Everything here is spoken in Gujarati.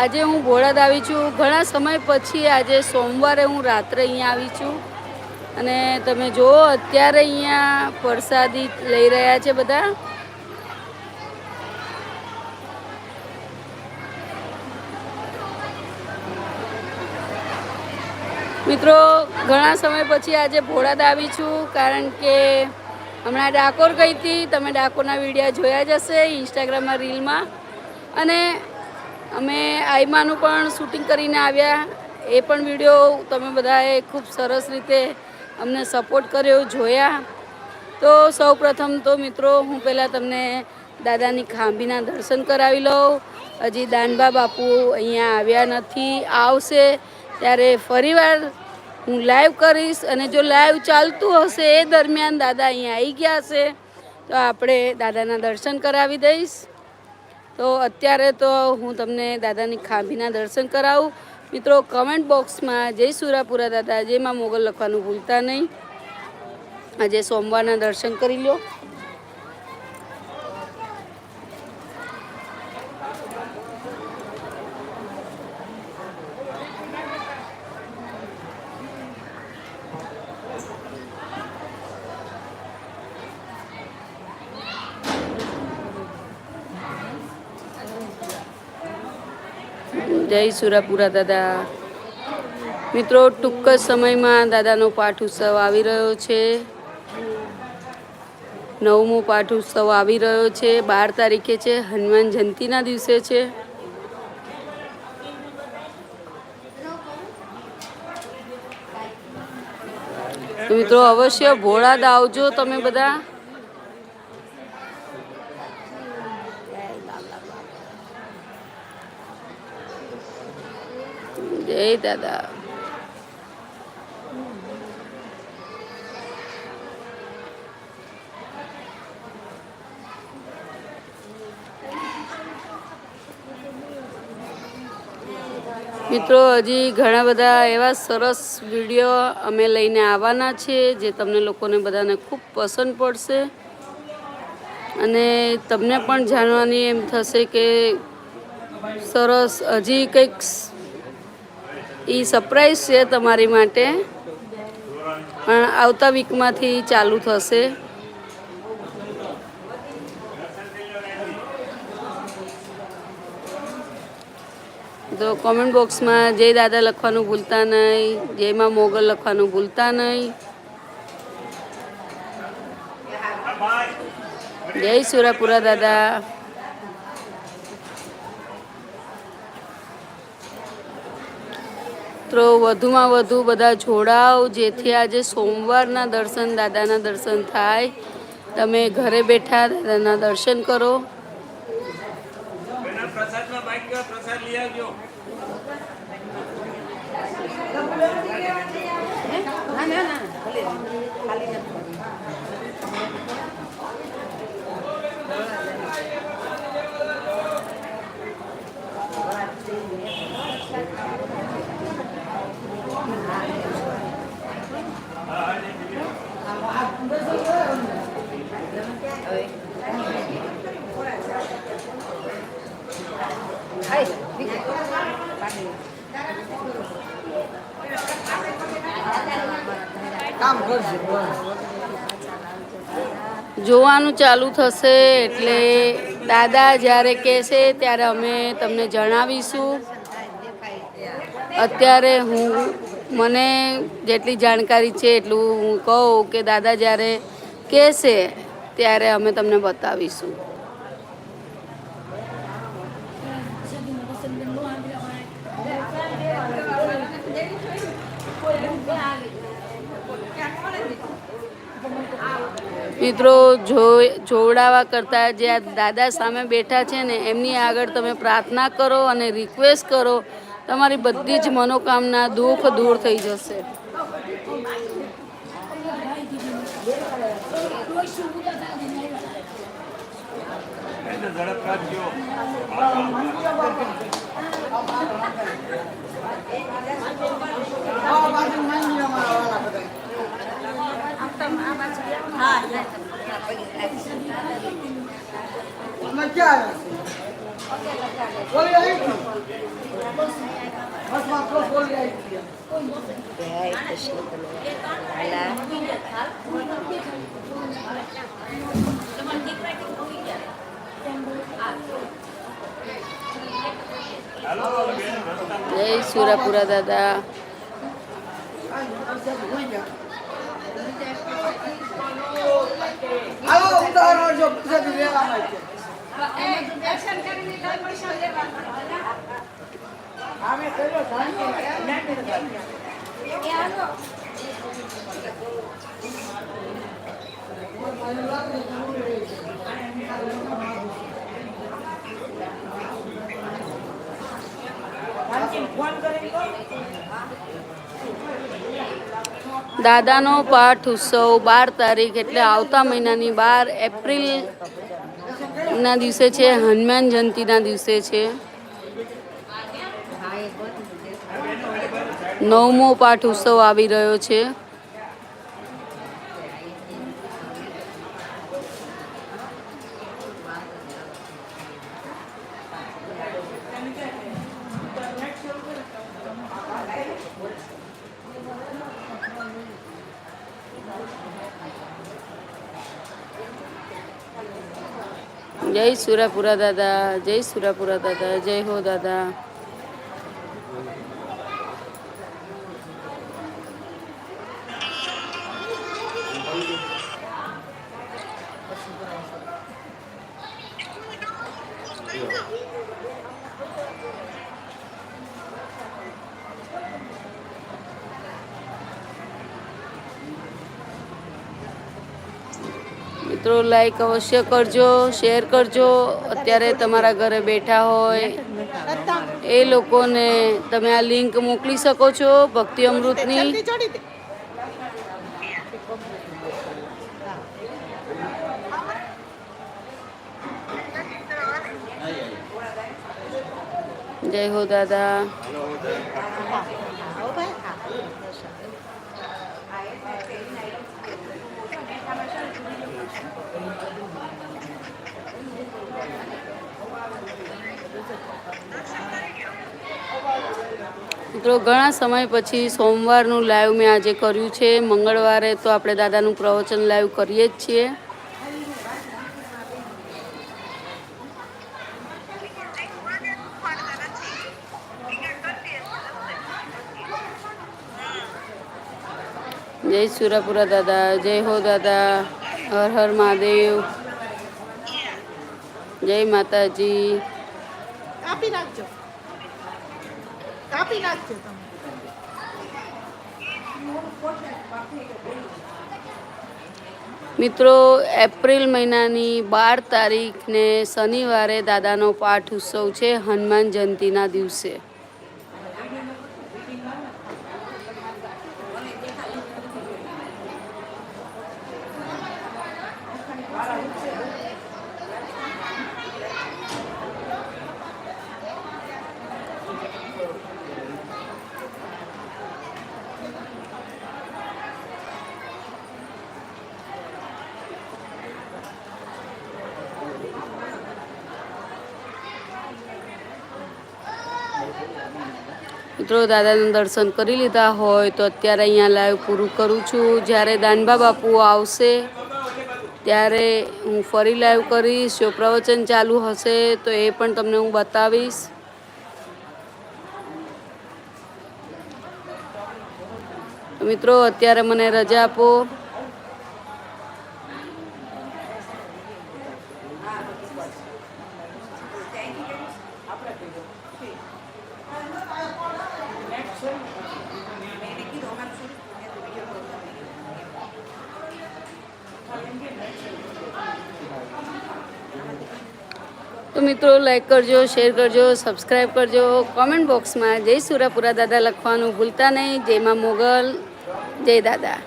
આજે હું બોળાદ આવી છું. ઘણા સમય પછી આજે સોમવારે હું રાત્રે અહીંયા આવી છું. અને તમે જુઓ, અત્યારે અહીંયા પ્રસાદી લઈ રહ્યા છે બધા. મિત્રો, ઘણા સમય પછી આજે ભોળાદ આવી છું, કારણ કે હમણાં ડાકોર ગઈ હતી. તમે ડાકોરના વિડીયા જોયા જ હશે ઇન્સ્ટાગ્રામમાં રીલમાં. અને અમે આઈમાનું પણ શૂટિંગ કરીને આવ્યા. એ પણ વીડિયો તમે બધાએ ખૂબ સરસ રીતે અમને સપોર્ટ કર્યો, જોયા. તો સૌ પ્રથમ તો મિત્રો, હું પહેલાં તમને દાદાની ખાંભીના દર્શન કરાવી લઉં. હજી દાનબા બાપુ અહીંયા આવ્યા નથી, આવશે. ત્યારે ફરીવાર હું લાઈવ કરીશ અને જો લાઈવ ચાલતું હશે, એ દરમિયાન દાદા અહીંયા આવી ગયા હશે તો આપણે દાદાના દર્શન કરાવી દઈશ. તો અત્યારે તો હું તમને દાદાની ખાંભીના દર્શન કરાવું. મિત્રો કમેન્ટ બોક્સમાં જય સુરાપુરા દાદા જયમાં મોગલ લખવાનું ભૂલતા નહીં. આજે સોમવારના દર્શન કરી લો. જય સુરાપુરા દાદા. મિત્રો, ટૂંક જ સમયમાં દાદાનો પાઠ ઉત્સવ આવી રહ્યો છે. નવમો પાઠ ઉત્સવ આવી રહ્યો છે. બાર તારીખે છે, હનુમાન જયંતિના દિવસે છે. મિત્રો, અવશ્ય ભોળાદ આવજો તમે બધા. જય દાદા મિત્રો, હજી ઘણા બધા એવા સરસ વીડિયો અમે લઈને આવવાના છે, જે તમને લોકોને બધાને ખૂબ પસંદ પડશે. અને તમને પણ જાણવાની એમ થશે કે સરસ, હજી કંઈક એ સરપ્રાઈઝ છે તમારી માટે. પણ આવતા વીકમાંથી ચાલુ થશે. તો કોમેન્ટ બોક્સમાં જય દાદા લખવાનું ભૂલતા નહીં જયમાં મોગલ લખવાનું ભૂલતા નહીં. જય સુરાપુરા દાદા. તો વધુમાં વધુ બધા જોડાવ જેથી આજે સોમવારના દર્શન દાદાના દર્શન થાય. તમે ઘરે બેઠા દાદાના દર્શન કરો. પ્રસાદમાં બાઈક જોવાનું ચાલુ થશે એટલે દાદા જ્યારે કહેશે ત્યારે અમે તમને જણાવીશું. અત્યારે હું મને જેટલી જાણકારી છે એટલું હું કહું કે દાદા જ્યારે કહેશે ત્યારે અમે તમને બતાવીશું. મિત્રો જોવડાવા કરતાં જે આ દાદા સામે બેઠા છે ને, એમની આગળ તમે પ્રાર્થના કરો અને રિક્વેસ્ટ કરો તમારી બધી જ મનોકામના દુઃખ દૂર થઈ જશે. રાખજો બોલી જય સુરાપુરા દાદા. આવો ઉતારો જો પછી લેવામાં છે આમે કર્યો શાંતિ ફોન કરી દાદાનો પાઠ ઉત્સવ બાર તારીખ એટલે આવતા મહિનાની બાર એપ્રિલના દિવસે છે, હનુમાન જયંતિના દિવસે છે. નવમો પાઠ ઉત્સવ આવી રહ્યો છે. જય સુરાપુરા દાદા, જય સુરાપુરા દાદા, જય હો દાદા. મિત્રો લાઈક અવશ્ય કરજો શેર કરજો. અત્યારે તમારા ઘરે બેઠા હોય, એ લોકોને તમે આ લિંક મોકલી શકો છો, ભક્તિ અમૃતની. જય હો દાદા. મિત્રો, ઘણા સમય પછી સોમવારનું લાઈવ મેં આજે કર્યું છે. મંગળવારે તો આપણે દાદાનું પ્રવચન લાઈવ કરીએ જ છીએ. જય સુરાપુરા દાદા જય હો દાદા હર હર મહાદેવ. જય માતાજી. કાપી નાખજો કાપી નાખજો તમે. મિત્રો એપ્રિલ મહિનાની બાર તારીખને શનિવારે દાદાનો પાઠ ઉત્સવ છે હનુમાન જયંતિના દિવસે. મિત્રો, દાદાના દર્શન કરી લીધા હોય તો અત્યારે અહીંયા લાઈવ પૂરું કરું છું. જ્યારે દાનબા બાપુ આવશે, ત્યારે હું ફરી લાઈવ કરીશ. જો પ્રવચન ચાલુ હશે, તો એ પણ તમને હું બતાવીશ. મિત્રો, અત્યારે મને રજા આપો. તો મિત્રો લાઈક કરજો શેર કરજો સબસ્ક્રાઈબ કરજો. કોમેન્ટ બોક્સમાં જય સુરાપુરા દાદા લખવાનું ભૂલતા નહીં. જયમાં મોગલ, જય દાદા.